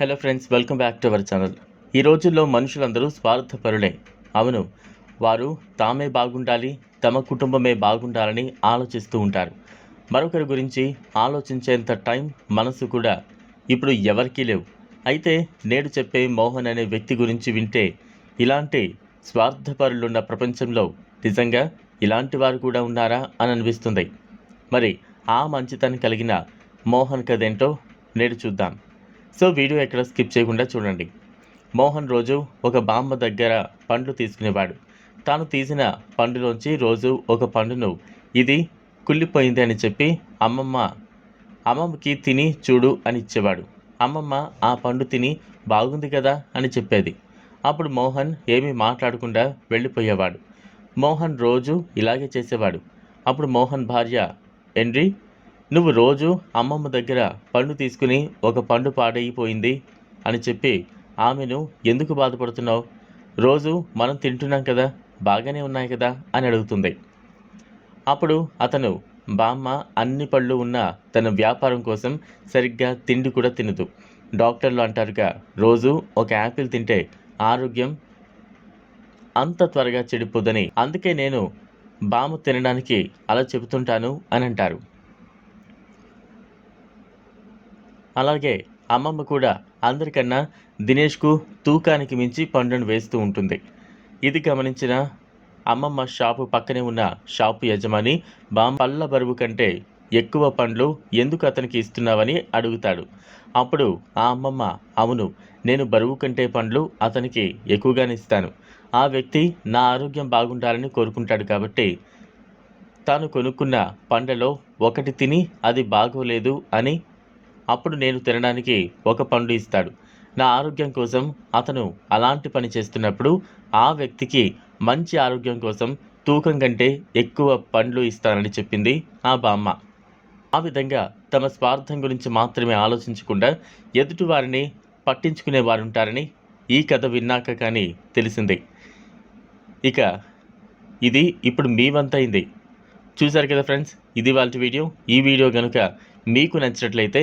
Hello friends welcome back to our channel. ఈ రోజుల్లో మనుషులందరూ స్వార్థపరులే. అవును వారు తామే బాగుండాలి తమ కుటుంబమే బాగుండాలని ఆలోచిస్తూ ఉంటారు. మరొకరి గురించి ఆలోచించేంత టైం మనసు కూడా ఇప్పుడు ఎవరికీ లేవు. అయితే నేడు చెప్పే మోహన్ అనే వ్యక్తి గురించి వింటే ఇలాంటి స్వార్థపరులున్న ప్రపంచంలో నిజంగా ఇలాంటి వారు కూడా ఉన్నారా అని అనిపిస్తుంది. మరి ఆ మంచితనం కలిగిన మోహన్ కథేంటో నేడు చూద్దాం. సో వీడియో ఎక్కడ స్కిప్ చేయకుండా చూడండి. మోహన్ రోజు ఒక బామ్మ దగ్గర పండ్లు తీసుకునేవాడు. తాను తీసిన పండులోంచి రోజు ఒక పండును ఇది కుళ్ళిపోయింది అని చెప్పి అమ్మమ్మ అమ్మమ్మకి తిని చూడు అని ఇచ్చేవాడు. అమ్మమ్మ ఆ పండు తిని బాగుంది కదా అని చెప్పేది. అప్పుడు మోహన్ ఏమీ మాట్లాడకుండా వెళ్ళిపోయేవాడు. మోహన్ రోజు ఇలాగే చేసేవాడు. అప్పుడు మోహన్ భార్య ఎండ్రి నువ్వు రోజు అమ్మమ్మ దగ్గర పండు తీసుకుని ఒక పండు పాడైపోయింది అని చెప్పి ఆమెను ఎందుకు బాధపడుతున్నావు? రోజు మనం తింటున్నాం కదా బాగానే ఉన్నాయి కదా అని అడుగుతుంది. అప్పుడు అతను బామ్మ అన్ని పళ్ళు ఉన్న తన వ్యాపారం కోసం సరిగ్గా తిండి కూడా తినదు. డాక్టర్లు అంటారుగా రోజు ఒక యాపిల్ తింటే ఆరోగ్యం అంత త్వరగా చెడిపోదని. అందుకే నేను బాము తినడానికి అలా చెబుతుంటాను అని అంటారు. అలాగే అమ్మమ్మ కూడా అందరికన్నా దినేష్కు తూకానికి మించి పండును వేస్తూ ఉంటుంది. ఇది గమనించిన అమ్మమ్మ షాపు పక్కనే ఉన్న షాపు యజమాని బామ్మ పళ్ళ బరువు కంటే ఎక్కువ పండ్లు ఎందుకు అతనికి ఇస్తున్నావని అడుగుతాడు. అప్పుడు ఆ అమ్మమ్మ అవును నేను బరువు కంటే పండ్లు అతనికి ఎక్కువగానే ఇస్తాను. ఆ వ్యక్తి నా ఆరోగ్యం బాగుండాలని కోరుకుంటాడు కాబట్టి తాను కొనుక్కున్న పండ్లలో ఒకటి తిని అది బాగోలేదు అని అప్పుడు నేను తినడానికి ఒక పండు ఇస్తాడు. నా ఆరోగ్యం కోసం అతను అలాంటి పని చేస్తున్నప్పుడు ఆ వ్యక్తికి మంచి ఆరోగ్యం కోసం తూకం కంటే ఎక్కువ పండ్లు ఇస్తానని చెప్పింది ఆ బామ్మ. ఆ విధంగా తమ స్వార్థం గురించి మాత్రమే ఆలోచించకుండా ఎదుటి వారిని పట్టించుకునే వారు ఉంటారని ఈ కథ విన్నాక కానీ తెలిసింది. ఇక ఇది ఇప్పుడు మీ వంతైంది చూశారు కదా ఫ్రెండ్స్ ఇది వాళ్ళ వీడియో. ఈ వీడియో కనుక మీకు నచ్చినట్లయితే